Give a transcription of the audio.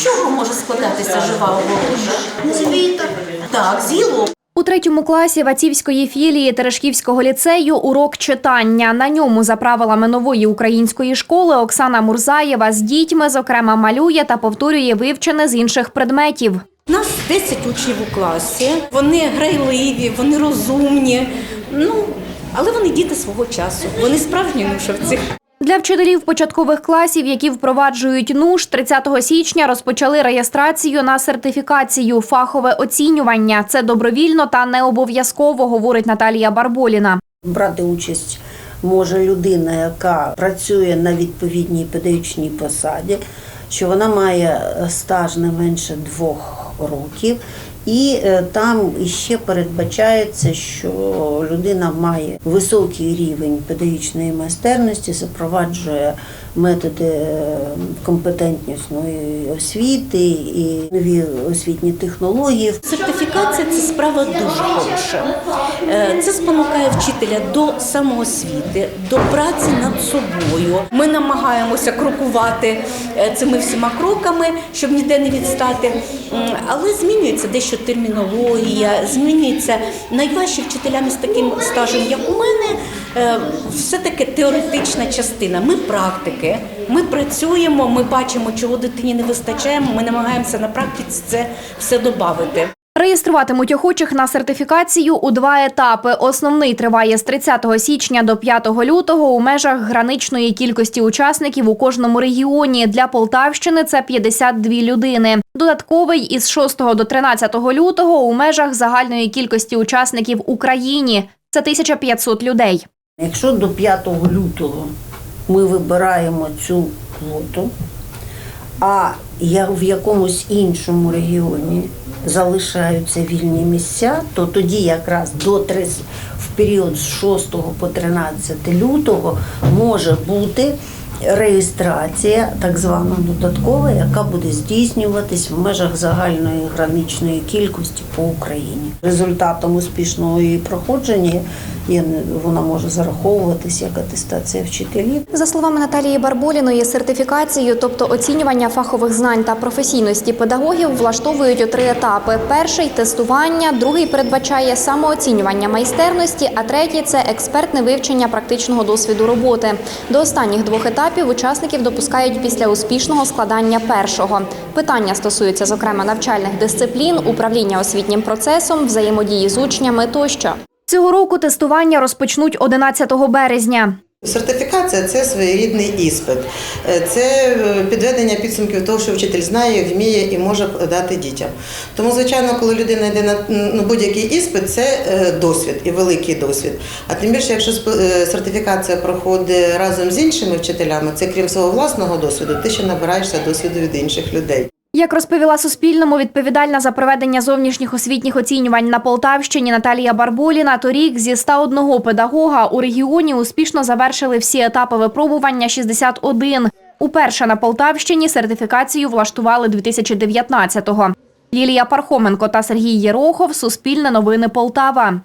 З чого може складатися жива огорожа? З. Так, з гілок. У третьому класі Вацівської філії Терешківського ліцею урок читання. На ньому за правилами нової української школи Оксана Мурзаєва з дітьми, зокрема, малює та повторює вивчене з інших предметів. Нас 10 учнів у класі. Вони грайливі, вони розумні. Ну, але вони діти свого часу. Вони справжні нушевці. Для вчителів початкових класів, які впроваджують НУШ, 30 січня розпочали реєстрацію на сертифікацію фахове оцінювання. Це добровільно та не обов'язково, говорить Наталія Барболіна. Брати участь може людина, яка працює на відповідній педагогічній посаді, що вона має стаж не менше двох років. І е, там іще передбачається, що людина має високий рівень педагогічної майстерності, запроваджує методи е, компетентнісної освіти і нові освітні технології. Сертифікація це справа дуже хороша. Е, Це спонукає вчителя до самоосвіти, до праці над собою. Ми намагаємося крокувати цими всіма кроками, щоб ніде не відстати. Але змінюється дещо термінологія, змінюється найважче вчителям з таким стажем, як у мене. е, Все-таки теоретична частина. Ми практики, ми працюємо, ми бачимо, чого дитині не вистачає. Ми намагаємося на практиці це все додати. Реєструватимуть охочих на сертифікацію у два етапи. Основний триває з 30 січня до 5 лютого у межах граничної кількості учасників у кожному регіоні. Для Полтавщини це 52 людини. Додатковий із 6 до 13 лютого у межах загальної кількості учасників Україні. Це 1500 людей. Якщо до 5 лютого ми вибираємо цю квоту, а я в якомусь іншому регіоні залишаються вільні місця, то тоді якраз до 30, в період з 6 по 13 лютого може бути реєстрація, так звана додаткова, яка буде здійснюватись в межах загальної граничної кількості по Україні. Результатом успішного її проходження вона може зараховуватись як атестація вчителів. За словами Наталії Барболіної, сертифікацію, тобто оцінювання фахових знань та професійності педагогів, влаштовують у три етапи: перший тестування, другий передбачає самооцінювання майстерності, а третій це експертне вивчення практичного досвіду роботи. До останніх двох етапів учасників допускають після успішного складання першого. Питання стосуються зокрема навчальних дисциплін, управління освітнім процесом, взаємодії з учнями тощо. Цього року тестування розпочнуть 11 березня. Сертифікація це своєрідний іспит, Е, це е, підведення підсумків того, що вчитель знає, вміє і може дати дітям. Тому, звичайно, коли людина йде на ну, будь-який іспит, це е, досвід і великий досвід. А тим більше, якщо сертифікація проходить разом з іншими вчителями, це крім свого власного досвіду, ти ще набираєшся досвіду від інших людей. Як розповіла Суспільному, відповідальна за проведення зовнішніх освітніх оцінювань на Полтавщині Наталія Барболіна, торік зі 101 педагога у регіоні успішно завершили всі етапи випробування 61. Уперше на Полтавщині сертифікацію влаштували 2019-го. Лілія Пархоменко та Сергій Єрохов. Суспільне новини Полтава.